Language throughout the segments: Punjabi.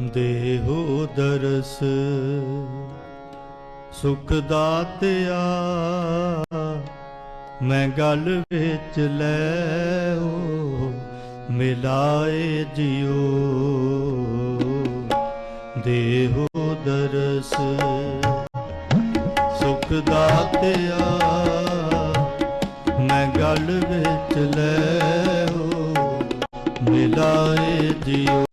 ਦੇਹੋ ਦਰਸ, ਸੁਖ ਦਾਤਿਆ, ਮੈਂ ਗਲ ਵਿੱਚ ਲੈ ਮਿਲਾਏ ਜਿਉ। ਦੇਹੋ ਦਰਸ, ਸੁਖ ਦਾਤਿਆ, ਮੈਂ ਗਲ ਵਿੱਚ ਲੈ ਮਿਲਾਏ ਜਿਉ।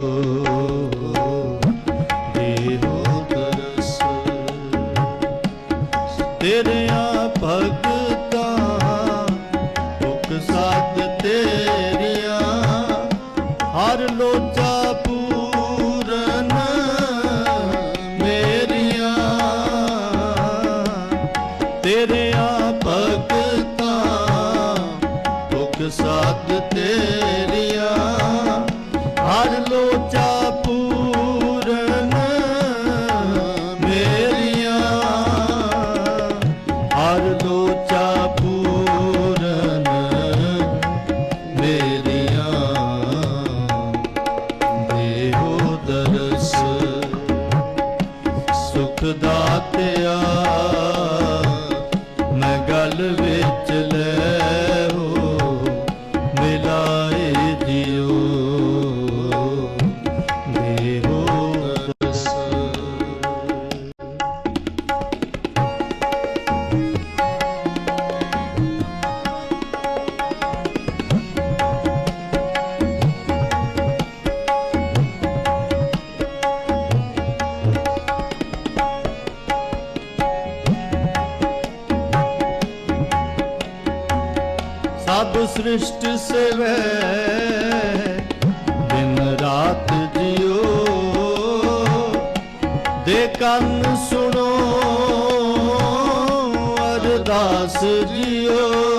ਹੁਕ ਸਾਧ ਤੇਰੀਆਂ। ਹਰ ਲੋਚਾ ਸਭ ਸ੍ਰਿਸ਼ਟ ਸੇਵੈ। ਦਿਨ ਰਾਤ ਜਿਉ। ਦੇ ਕੰਨ ਸੁਣੋ ਅਰਦਾਸ ਜਿਉ।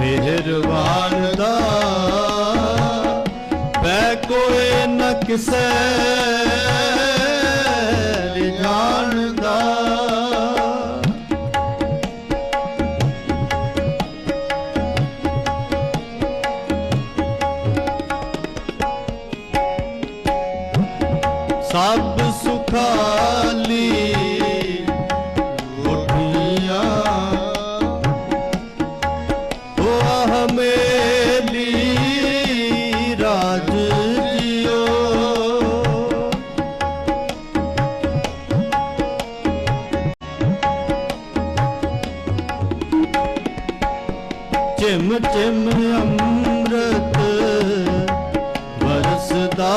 ਮਿਹਰਬਾਨ ਦਾ ਬੈ ਕੋਏ ਨ ਕਿਸੈ ਚਿਮ ਚਿਮ ਅੰਮ੍ਰਿਤ ਵਰਸਦਾ।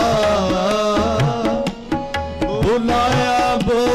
ਬੁਲਾਇਆ ਬੋ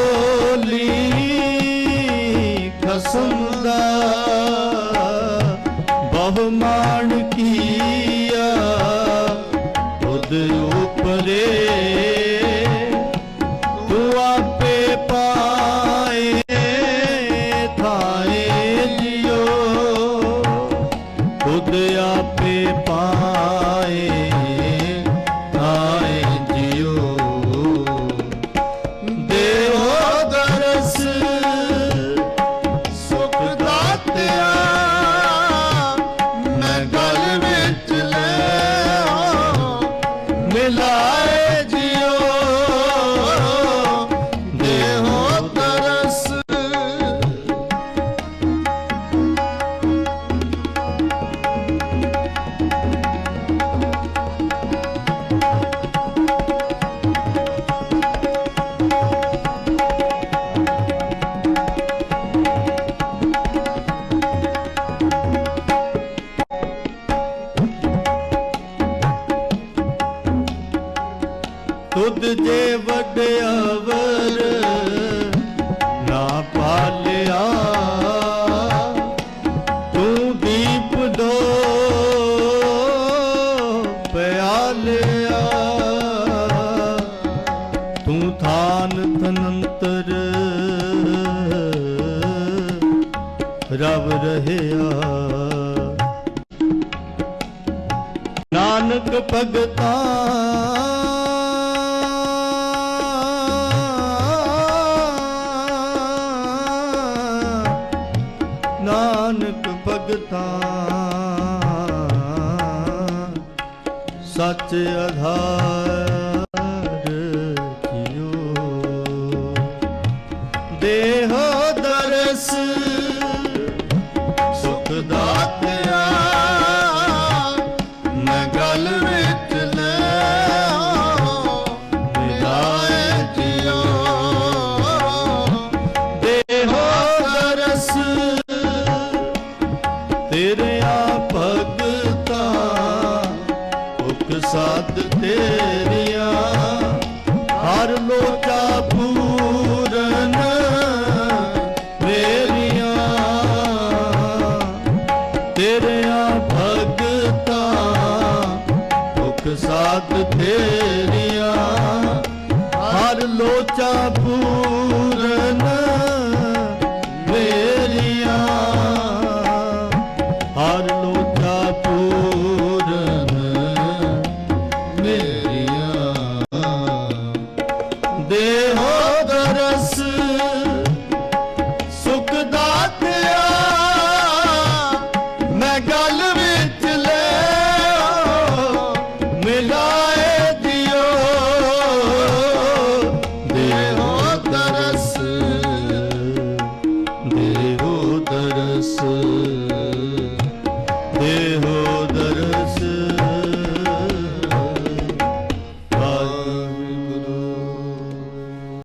ਰਹਿਆ। ਨਾਨਕ ਭਗਤਾ ਨਾਨਕ ਭਗਤਾ ਸੱਚ ਆਧਾਰ।